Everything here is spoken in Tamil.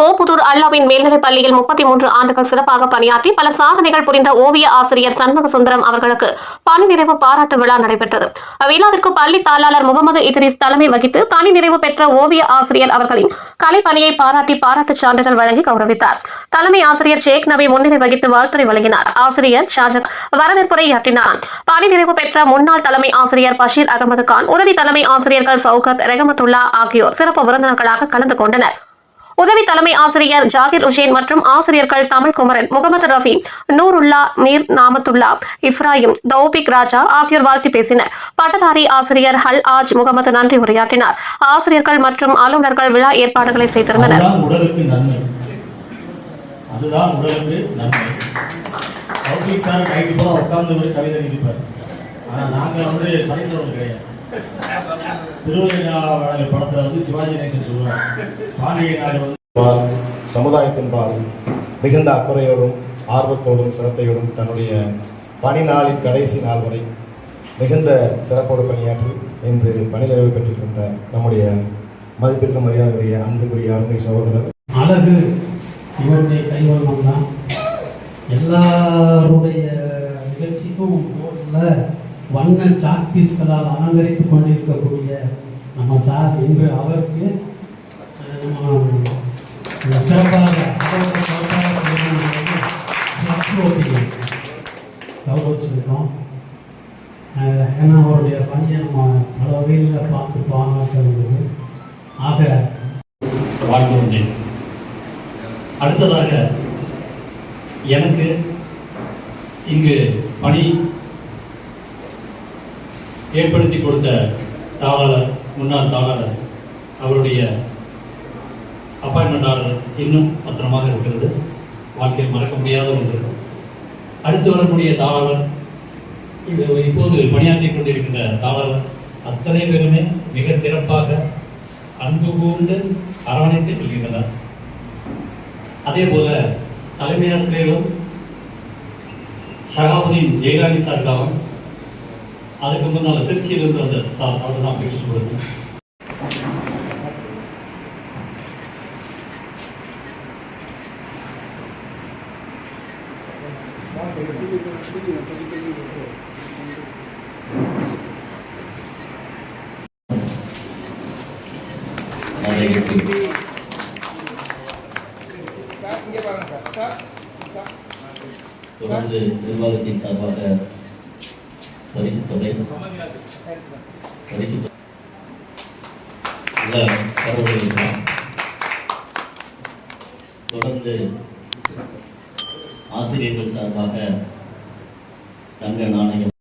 கோபுதூர் அல்லாவின் மேல்நிலைப் பள்ளியில் முப்பத்தி மூன்று ஆண்டுகள் சிறப்பாக பணியாற்றி பல சாதனைகள் புரிந்த ஓவிய ஆசிரியர் சண்முக சுந்தரம் அவர்களுக்கு பணி நிறைவு பாராட்டு விழா நடைபெற்றது. அவ்விழாவிற்கு பள்ளி தாளாளர் முகமது இத்ரிஸ் தலைமை வகித்து பணி நிறைவு பெற்ற ஓவிய ஆசிரியர் அவர்களின் கலைப்பணியை பாராட்டி பாராட்டுச் சான்றிதழ் வழங்கி கௌரவித்தார். தலைமை ஆசிரியர் ஷேக் நபி முன்னிலை வகித்து வாழ்த்துறை வழங்கினார். ஆசிரியர் ஷாஜக் வரவேற்புரையாற்றினார் பணி நிறைவு பெற்ற முன்னாள் தலைமை ஆசிரியர் பஷீர் அகமது கான் உதவி தலைமை ஆசிரியர்கள் சௌகத் ரெகமத்துல்லா ஆகியோர் சிறப்பு விருந்தினர்களாக கலந்து கொண்டனர். உதவி தலைமை ஆசிரியர் ஜாகிர் உஷேன் மற்றும் ஆசிரியர்கள் தமிழ் குமரன் முகமது ரஃபி நூருல்லா மீர் நாமத்துல்லா இப்ராஹிம் தௌபிக் ராஜா ஆகியோர் வாழ்த்து பேசினர். பட்டதாரி ஆசிரியர் ஹல் ஆஜ் முகமது நன்றி உரையாற்றினார். ஆசிரியர்கள் மற்றும் ஆளுநர்கள் விழா ஏற்பாடுகளை செய்திருந்தனர். அதுதான் உடலுக்கு நன்மை. சார் நைட்டு போல உட்கார்ந்து கவிதை எழுதிப்பார். ஆனா நாங்க வந்து சரித்திரம் கிடையாது. திருவள்ளுவர் படத்துல வந்து சிவாஜி கணேசன் சொல்லுவார் பாண்டிய நாடு வந்து சமுதாயத்தின் பால் மிகுந்த அக்கறையோடும் ஆர்வத்தோடும் சிரத்தையோடும் தன்னுடைய பணி நாளின் கடைசி நாள் வரை மிகுந்த சிறப்போடு பணியாற்றி இன்று பணி நிறைவு பெற்றிருக்கின்ற நம்முடைய மதிப்பிற்கு மரியாதையுடைய அன்புக்குரிய அருமை சகோதரர். அழகு இவருடைய கைவண்ணம் தான் எல்லாருடைய நிகழ்ச்சிக்கும் போர்டில் வண்ண சாக்பீஸ்களால் அலங்கரித்து கொண்டிருக்கக்கூடிய நம்ம சார் என்று அவருக்கு சிறப்பாக கௌரவிச்சிருக்கோம் ஏன்னா அவருடைய பணியை நம்ம பல வகையில் பார்த்து பாராட்டுறது ஆக வாழ்ந்துருந்தேன் அடுத்ததாக எனக்கு இங்கு பணி ஏற்படுத்தி கொடுத்த தாவலர் முன்னாள் தாவலர் அவருடைய அப்பாயின்மெண்ட் ஆர்டர் இன்னும் பத்திரமாக இருக்கிறது. வாழ்க்கையில் மறக்க முடியாத ஒன்று. அடுத்து வரக்கூடிய தாவலர் இப்போது பணியாற்றி கொண்டிருக்கின்ற தாவலர் அத்தனை பேருமே மிக சிறப்பாக அன்பு கூர்ந்து அரவணைத்து செல்கின்றனர். அதே போல தலைமை ஆசிரியரும் ஷகாபுதீன் ஜெயலாலி சார்காவும் அதுக்கு முன்னால் திருச்சியிலிருந்து வந்த சார் அவர் தான் பேசி கொடுத்து தொடர்ந்து நிர்வாகத்தின் சார்பாக பரிசு தொகை பரிசு தொகை தொடர்ந்து ஆசிரியர்கள் சார்பாக தங்க நாணயம்